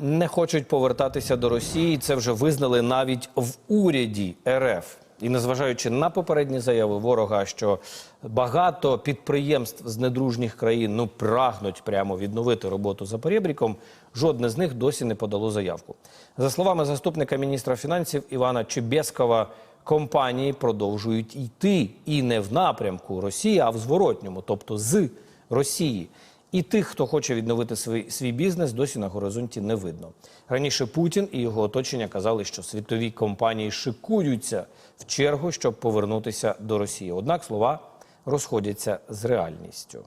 не хочуть повертатися до Росії. Це вже визнали навіть в уряді РФ. І незважаючи на попередні заяви ворога, що багато підприємств з недружніх країн ну прагнуть прямо відновити роботу за перебріком, жодне з них досі не подало заявку. За словами заступника міністра фінансів Івана Чебєскова, компанії продовжують йти і не в напрямку Росії, а в зворотньому, тобто з Росії. І тих, хто хоче відновити свій, свій бізнес, досі на горизонті не видно. Раніше Путін і його оточення казали, що світові компанії шикуються в чергу, щоб повернутися до Росії. Однак слова розходяться з реальністю.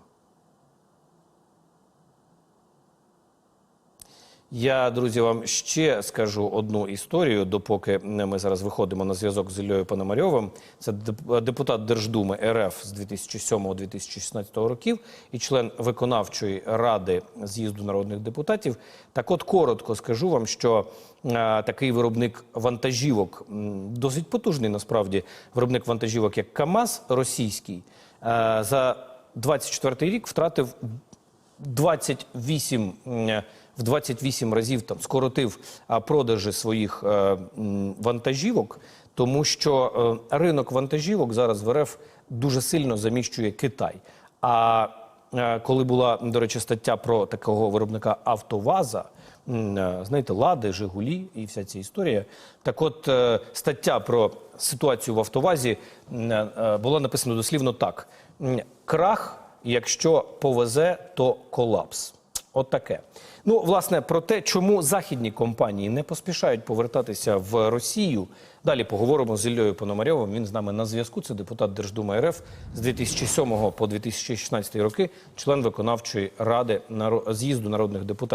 Я, друзі, вам ще скажу одну історію, допоки ми зараз виходимо на зв'язок з Іллею Пономарьовим. Це деп- депутат Держдуми РФ з 2007-2016 років і член виконавчої ради з'їзду народних депутатів. Так от коротко скажу вам, що е, такий виробник вантажівок, досить потужний насправді виробник вантажівок, як КАМАЗ російський, е, за 24 рік втратив 28, м, в 28 разів там скоротив продажі своїх е, вантажівок, тому що е, ринок вантажівок зараз в РФ дуже сильно заміщує Китай. А е, коли була, до речі, стаття про такого виробника Автоваза, знаєте, Лади, Жигулі і вся ця історія. Так от стаття про ситуацію в Автовазі була написана дослівно так: крах якщо повезе, то колапс. От таке. Ну, власне, про те, чому західні компанії не поспішають повертатися в Росію. Далі поговоримо з Іллею Пономарьовим. Він з нами на зв'язку. Це депутат Держдуми РФ з 2007 по 2016 роки, член виконавчої ради з'їзду народних депутатів.